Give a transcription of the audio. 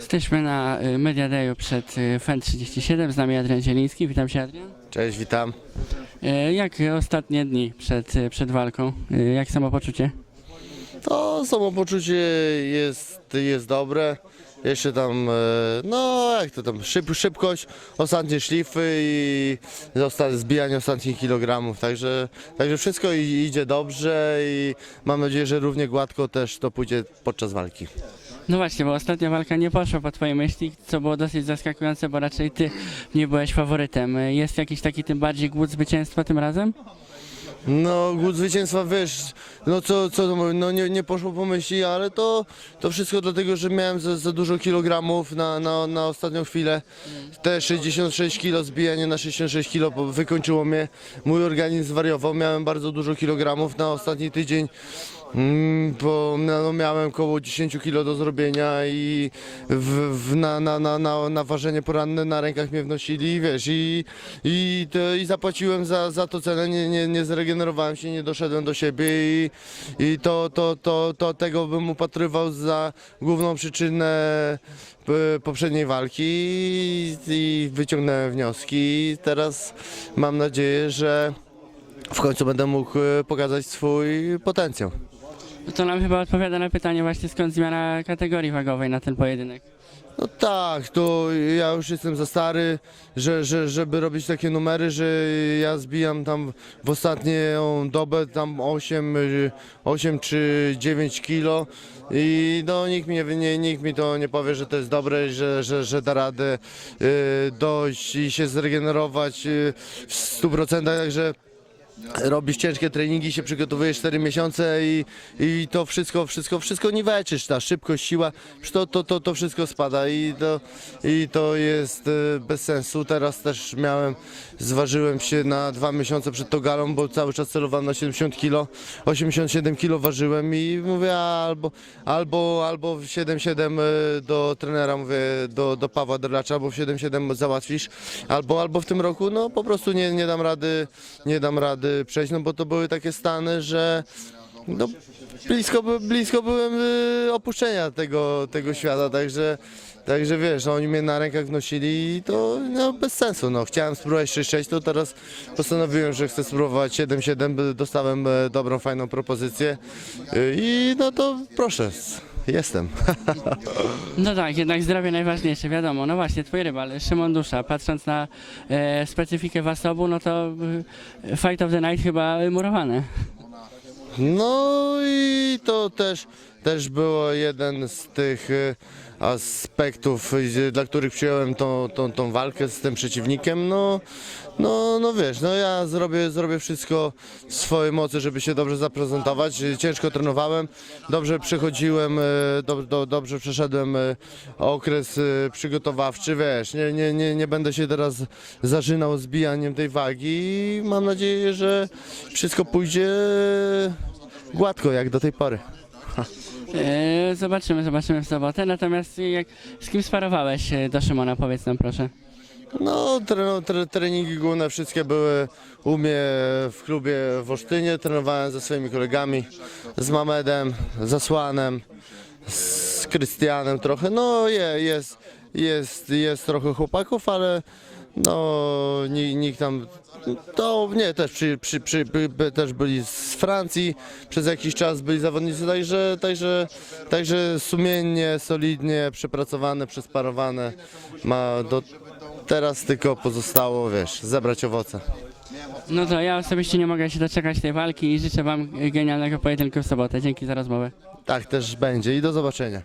Jesteśmy na y, Media Dayu przed y, FEN37, z nami Adrian Zieliński. Witam Cię Adrian. Cześć, witam. Y, Jak ostatnie dni przed, y, przed walką? Y, Jak samopoczucie? To samopoczucie jest, jest dobre. Jeszcze tam, e, no jak to tam, szyb, szybkość, ostatnie szlify i zosta- zbijanie ostatnich kilogramów. Także, także wszystko i- idzie dobrze i mam nadzieję, że równie gładko też to pójdzie podczas walki. No właśnie, bo ostatnia walka nie poszła po Twojej myśli, co było dosyć zaskakujące, bo raczej Ty nie byłeś faworytem. Jest jakiś taki tym bardziej głód zwycięstwa tym razem? No, głód zwycięstwa, wiesz, no co, co no nie, nie poszło po myśli, ale to, to wszystko dlatego, że miałem za, za dużo kilogramów na, na, na ostatnią chwilę. Te 66 kilo, zbijanie na 66 kilo wykończyło mnie. Mój organizm zwariował, miałem bardzo dużo kilogramów na ostatni tydzień. Mm, bo no, miałem około 10 kilo do zrobienia i w, w, na, na, na, na, na ważenie poranne na rękach mnie wnosili, wiesz, i, i, zapłaciłem za, za to cenę, nie, nie, nie zregenerowałem się, nie doszedłem do siebie i, i to, to, to, to tego bym upatrywał za główną przyczynę poprzedniej walki i, i wyciągnąłem wnioski. Teraz mam nadzieję, że w końcu będę mógł e, pokazać swój potencjał. To nam chyba odpowiada na pytanie właśnie skąd zmiana kategorii wagowej na ten pojedynek. No tak, to ja już jestem za stary, że, że, żeby robić takie numery, że ja zbijam tam w ostatnią dobę tam 8, y, 8 czy 9 kilo i no nikt mi, nie, nikt mi to nie powie, że to jest dobre, że, że, że da radę y, dojść i się zregenerować y, w 100%, także robisz ciężkie treningi, się przygotowujesz 4 miesiące i, i to wszystko, wszystko, wszystko niweczysz, ta szybkość, siła, to, to, to, to wszystko spada i to, i to jest e, bez sensu. Teraz też miałem, zważyłem się na dwa miesiące przed tą galą, bo cały czas celowałem na 70 kg, 87 kg ważyłem i mówię albo, albo, albo w 7-7 e, do trenera, mówię do, do Pawła Derlacza, albo w 7-7 załatwisz, albo, albo w tym roku no po prostu nie, nie dam rady, nie dam rady przejść, no bo to były takie stany, że no, blisko, blisko byłem y, opuszczenia tego, tego świata, także, także wiesz, no, oni mnie na rękach wnosili i to no, bez sensu. No. Chciałem spróbować 6-6, to teraz postanowiłem, że chcę spróbować 7-7, by- dostałem e, dobrą, fajną propozycję y, i no to proszę, jestem. No tak, jednak zdrowie najważniejsze, wiadomo. No właśnie, twój rywal, Szymon Dusza, patrząc na e, specyfikę wasobu, no to e, Fight of the Night chyba murowane. No i to też, też było jeden z tych y, aspektów, y, dla których przyjąłem tą, tą, tą walkę z tym przeciwnikiem. No, no, no wiesz, no ja zrobię, zrobię wszystko w swojej mocy, żeby się dobrze zaprezentować. Ciężko trenowałem, dobrze przechodziłem, y, do, do, dobrze przeszedłem okres przygotowawczy, wiesz, nie, nie, nie, nie będę się teraz zażynał zbijaniem tej wagi i mam nadzieję, że wszystko pójdzie gładko jak do tej pory. E, zobaczymy, zobaczymy w sobotę. Natomiast jak, z kim sparowałeś e, do Szymona, powiedz nam proszę. No, tre, tre, treningi główne wszystkie były u mnie w klubie w Olsztynie. Trenowałem ze swoimi kolegami, z Mamedem, z Asłanem, z Krystianem trochę. No je, jest, jest, jest trochę chłopaków, ale no nikt, tam... To nie, też, przy, przy, przy, by, by, też byli z Francji, przez jakiś czas byli zawodnicy, także, także, także sumiennie, solidnie, przepracowane, przesparowane. Ma do, teraz tylko pozostało, wiesz, zebrać owoce. No to ja osobiście nie mogę się doczekać tej walki i życzę wam genialnego pojedynku w sobotę. Dzięki za rozmowę. Tak też będzie i do zobaczenia.